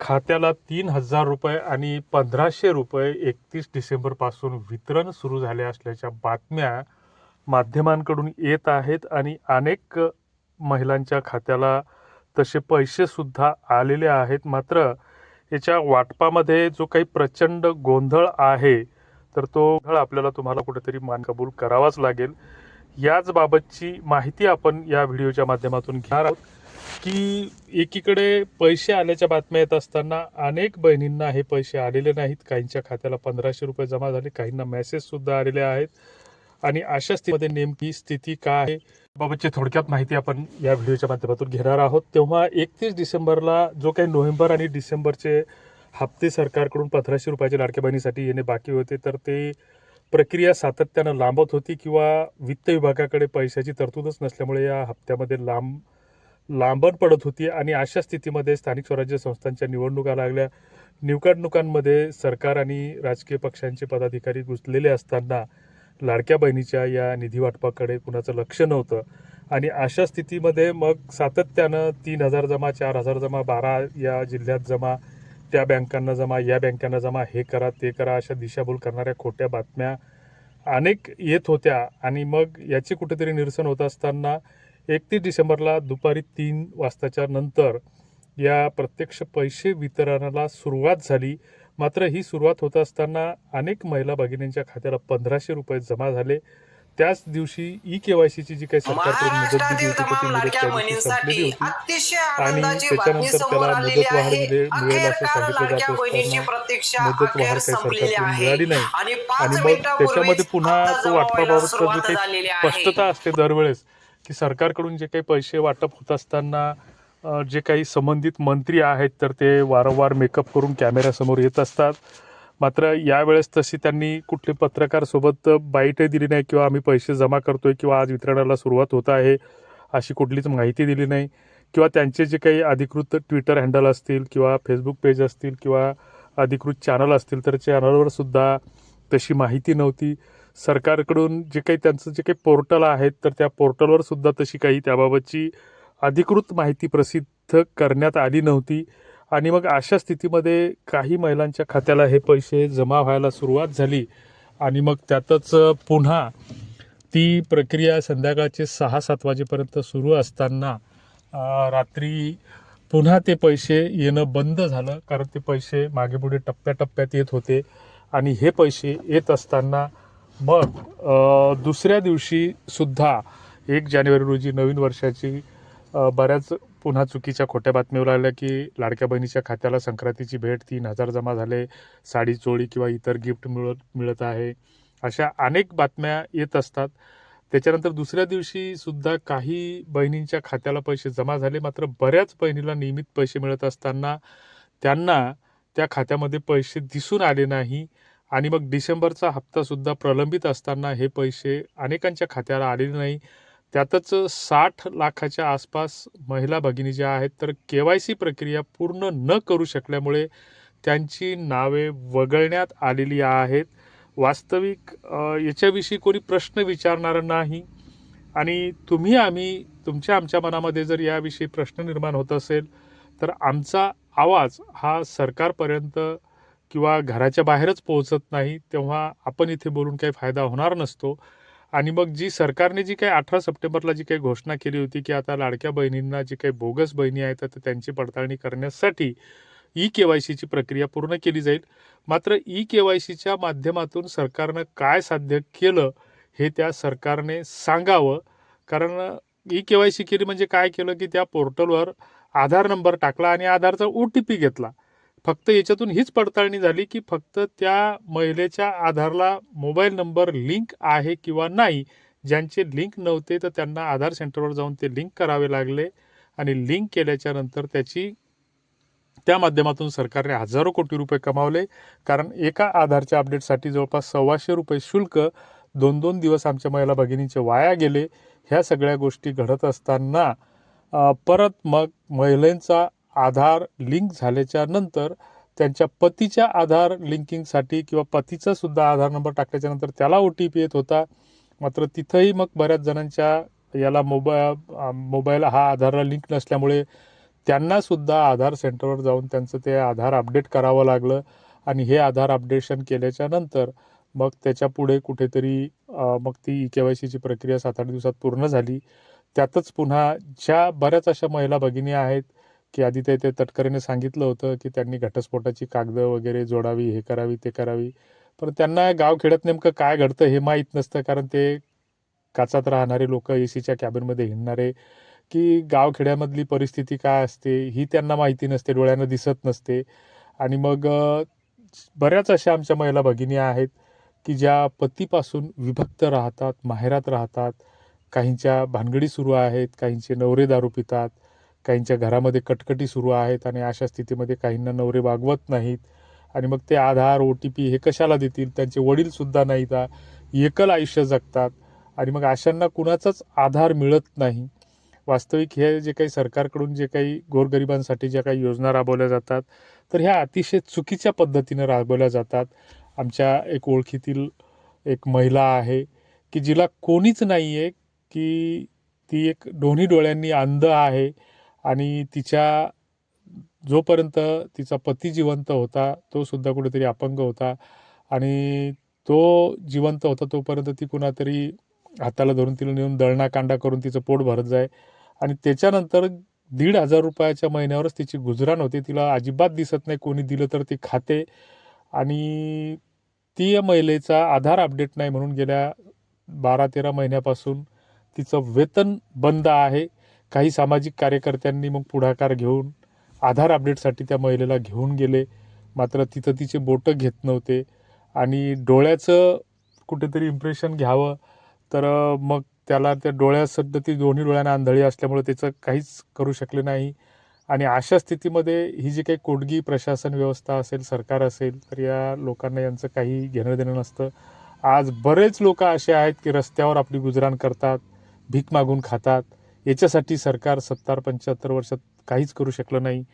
खात्याला तीन हजार रुपये आणि पंधराशे रुपये एकतीस डिसेंबरपासून वितरण सुरू झाले असल्याच्या बातम्या माध्यमांकडून येत आहेत आणि अनेक महिलांच्या खात्याला तसे पैसेसुद्धा आलेले आहेत. मात्र याच्या वाटपामध्ये जो काही प्रचंड गोंधळ आहे तर तो गोंधळ आपल्याला तुम्हाला कुठेतरी मान कबूल करावाच लागेल. याच बाबतची माहिती आपण या व्हिडिओच्या माध्यमातून घेणार आहोत. की एकीकडे पैसे आल्याच्या बातम्या येत असताना अनेक बहिणींना हे पैसे आलेले नाहीत. काहींच्या खात्याला पंधराशे रुपये जमा झाले काहींना मेसेज सुद्धा आलेले आहेत. आणि अशा स्थितीमध्ये नेमकी स्थिती काय आहे बाबतची थोडक्यात माहिती आपण या व्हिडिओच्या माध्यमातून घेणार आहोत. तेव्हा एकतीस डिसेंबरला जो काही नोव्हेंबर आणि डिसेंबरचे हप्ते सरकारकडून पंधराशे रुपयाच्या लाडक्या बहिणीसाठी येणे बाकी होते तर ते प्रक्रिया सातत्यानं लांबत होती किंवा वित्त विभागाकडे पैशाची तरतूदच नसल्यामुळे या हप्त्यामध्ये लांब लांबण पडत होती आणि अशा स्थितीमध्ये स्थानिक स्वराज्य संस्थांच्या निवडणुका लागल्या. निवडणुकांमध्ये सरकार आणि राजकीय पक्षांचे पदाधिकारी घुसलेले असताना लाडक्या बहिणीच्या या निधी वाटपाकडे कुणाचं लक्ष नव्हतं. आणि अशा स्थितीमध्ये मग सातत्यानं तीन हजार जमा चार हजार जमा बारा या जिल्ह्यात जमा त्या बँकांना जमा या बँकांना जमा हे करा ते करा अशा दिशाभूल करणाऱ्या खोट्या बातम्या अनेक येत होत्या. आणि मग याचे कुठेतरी निरसन होत असताना एकतीस डिसेंबरला दुपारी तीन वाजताच्या नंतर या प्रत्यक्ष पैसे वितरणाला सुरुवात झाली. मात्र ही सुरुवात होत असताना अनेक महिला भगिनींच्या खात्याला पंधराशे रुपये जमा झाले. त्याच दिवशी ई केवायसीची जी काही सरकारकडून मुदत दिली होती ती मुदत त्या दिवशी संपलेली होती. आणि त्याच्यानंतर त्याला मुदतवाढ आहे. मिळेल असं सांगितलं जात असताना मुदतवाढ अखेर काही सरकारकडून मिळाली नाही. आणि मग त्याच्यामध्ये पुन्हा तो वाटपाबाबतचा जो काही स्पष्टता असते दरवेळेस. की सरकारकडून जे काही पैसे वाटप होत असताना जे काही संबंधित मंत्री आहेत तर ते वारंवार मेकअप करून कॅमेऱ्यासमोर येत असतात. मात्र यावेळेस तशी त्यांनी कुठले पत्रकारसोबत बाईटही दिली नाही किंवा आम्ही पैसे जमा करतो आहे किंवा आज वितरणाला सुरुवात होत आहे अशी कुठलीच माहिती दिली नाही. किंवा त्यांचे जे काही अधिकृत ट्विटर हँडल असतील किंवा फेसबुक पेज असतील किंवा अधिकृत चॅनल असतील तर चॅनलवर सुद्धा तशी माहिती नव्हती. सरकारकडून जे काही त्यांचं जे काही पोर्टल आहेत तर त्या पोर्टलवर सुद्धा तशी काही त्याबाबतची अधिकृत माहिती प्रसिद्ध करण्यात आली नव्हती. आणि मग अशा स्थितीमध्ये काही महिलांच्या खात्याला हे पैसे जमा व्हायला सुरुवात झाली. आणि मग त्यातच पुन्हा ती प्रक्रिया संध्याकाळचे सहा सात वाजेपर्यंत सुरू असताना रात्री पुन्हा ते पैसे येणं बंद झालं. कारण ते पैसे मागेपुढे टप्प्याटप्प्यात येत होते. आणि हे पैसे येत असताना मग दुसऱ्या दिवशी सुद्धा एक जानेवारी रोजी नवीन वर्षाची बऱ्याच पुन्हा चुकीच्या खोट्या बातम्या येऊ लागल्या की लाडक्या बहिणीच्या खात्याला संक्रांतीची भेट तीन हजार जमा झाले साडी चोळी किंवा इतर गिफ्ट मिळत मिळत आहे अशा अनेक बातम्या येत असतात. त्याच्यानंतर दुसऱ्या दिवशी सुद्धा काही बहिणींच्या खात्याला पैसे जमा झाले मात्र बऱ्याच बहिणीला नियमित पैसे मिळत असताना त्यांना त्या खात्यामध्ये पैसे दिसून आले नाही. आणि मग डिसेंबरचा हप्तासुद्धा प्रलंबित असताना हे पैसे अनेकांच्या खात्याला आलेले नाही. त्यातच साठ लाखाच्या आसपास महिला भगिनी ज्या आहेत तर के वाय सी प्रक्रिया पूर्ण न करू शकल्यामुळे त्यांची नावे वगळण्यात आलेली आहेत. वास्तविक याच्याविषयी कोणी प्रश्न विचारणार नाही. आणि तुम्ही आम्ही तुमच्या आमच्या मनामध्ये जर याविषयी प्रश्न निर्माण होत असेल तर आमचा आवाज हा सरकारपर्यंत किंवा घराच्या बाहेरच पोहोचत नाही तेव्हा आपण इथे बोलून काही फायदा होणार नसतो. आणि मग जी सरकारने जी काही अठरा सप्टेंबरला जी काही घोषणा केली होती की आता लाडक्या बहिणींना जी काही बोगस बहिणी आहेत तर त्यांची पडताळणी करण्यासाठी ई के वाय सीची प्रक्रिया पूर्ण केली जाईल. मात्र ई के वाय सीच्या माध्यमातून सरकारनं काय साध्य केलं हे त्या सरकारने सांगावं. कारण ई के वाय सी केली म्हणजे काय केलं की त्या पोर्टलवर आधार नंबर टाकला आणि आधारचा ओ टी पी घेतला. फक्त याच्यातून हीच पडताळणी झाली की फक्त त्या महिलेच्या आधारला मोबाईल नंबर लिंक आहे किंवा नाही ज्यांचे लिंक नव्हते तर त्यांना आधार सेंटरवर जाऊन ते लिंक करावे लागले आणि लिंक केल्याच्यानंतर त्याची त्या माध्यमातून सरकारने हजारो कोटी रुपये कमावले. कारण एका आधारच्या अपडेटसाठी जवळपास सव्वाशे रुपये शुल्क दोन दोन दिवस आमच्या महिला भगिनींचे वाया गेले. ह्या सगळ्या गोष्टी घडत असताना परत मग महिलांचा आधार लिंक झाल्याच्यानंतर त्यांच्या पतीच्या आधार लिंकिंगसाठी किंवा पतीचा सुद्धा आधार नंबर टाकल्याच्या नंतर त्याला ओ टी पी येत होता. मात्र तिथंही मग बऱ्याच जणांच्या याला मोबा मोबाईल हा आधारला लिंक नसल्यामुळे त्यांनासुद्धा आधार सेंटरवर जाऊन त्यांचं ते आधार अपडेट करावं लागलं आणि हे आधार अपडेशन केल्याच्यानंतर मग त्याच्या पुढे कुठेतरी मग ती ई के वाय सीची प्रक्रिया सात आठ दिवसात पूर्ण झाली. त्यातच पुन्हा ज्या बऱ्याच अशा महिला भगिनी आहेत की आधी ते ते तटकरेने सांगितलं होतं की त्यांनी घटस्फोटाची कागदं वगैरे जोडावी हे करावी ते करावी. पण त्यांना गावखेड्यात नेमकं काय घडतं हे माहीत नसतं कारण ते काचात राहणारे लोक ए सीच्या कॅबिनमध्ये हिंडणारे. की गावखेड्यामधली परिस्थिती काय असते ही त्यांना माहिती नसते डोळ्यानं दिसत नसते. आणि मग बऱ्याच अशा आमच्या महिला भगिनी आहेत की ज्या पतीपासून विभक्त राहतात माहेरात राहतात. काहींच्या भानगडी सुरू आहेत काहींचे नवरे दारू पितात. काहींच्या घरामध्ये कटकटी सुरू आहेत आणि अशा स्थितीमध्ये काहींना नवरे वागवत नाहीत. आणि मग ते आधार ओ टी पी हे कशाला देतील? त्यांचे वडीलसुद्धा नाहीत. आ- एकल आयुष्य जगतात. आणि मग अशांना कुणाचाच आधार मिळत नाही. वास्तविक हे जे काही सरकारकडून जे काही गोरगरिबांसाठी ज्या काही योजना राबवल्या जातात तर ह्या अतिशय चुकीच्या पद्धतीनं राबवल्या जातात. आमच्या एक ओळखीतील एक महिला आहे की जिला कोणीच नाही आहे की ती एक दोन्ही डोळ्यांनी अंध आहे. आणि तिच्या जोपर्यंत तिचा पती जिवंत होता तो सुद्धा कुठेतरी अपंग होता आणि तो जिवंत होता तोपर्यंत ती कुणातरी हाताला धरून तिला नेऊन दळणाकांडा करून तिचं पोट भरत जाय. आणि त्याच्यानंतर दीड हजार रुपयाच्या महिन्यावरच तिची गुजराण होते. तिला अजिबात दिसत नाही कोणी दिलं तर ती खाते. आणि ती या महिलेचा आधार अपडेट नाही म्हणून गेल्या बारा तेरा महिन्यापासून तिचं वेतन बंद आहे. काही सामाजिक कार्यकर्त्यांनी मग पुढाकार घेऊन आधार अपडेटसाठी त्या महिलेला घेऊन गेले. मात्र तिथं तिचे बोटं घेत नव्हते. आणि डोळ्याचं कुठेतरी इम्प्रेशन घ्यावं. तर मग त्याला त्या डोळ्यासुद्धा ती दोन्ही डोळ्यांना आंधळी असल्यामुळे त्याचं काहीच करू शकले नाही. आणि अशा स्थितीमध्ये ही जी काही कोडगी प्रशासन व्यवस्था असेल सरकार असेल तर या लोकांना यांचं काही घेणं देणं नसतं. आज बरेच लोक असे आहेत की रस्त्यावर आपली गुजराण करतात भीक मागून खातात. याच्यासाठी सरकार सत्तर पंच्याहत्तर वर्षात काहीच करू शकलं नाही.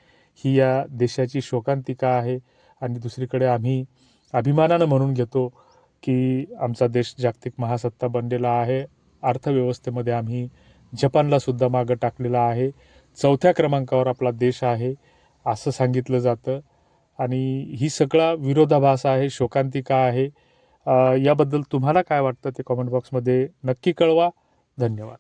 ही या देशाची शोकांतिका आहे. आणि दुसरीकडे आम्ही अभिमानानं म्हणून घेतो की आमचा देश जागतिक महासत्ता बनलेला आहे. अर्थव्यवस्थेमध्ये आम्ही जपानलासुद्धा मागं टाकलेला आहे. चौथ्या क्रमांकावर आपला देश आहे असं सांगितलं जातं. आणि ही सगळा विरोधाभास आहे शोकांतिका आहे. याबद्दल तुम्हाला काय वाटतं ते कॉमेंट बॉक्समध्ये नक्की कळवा. धन्यवाद.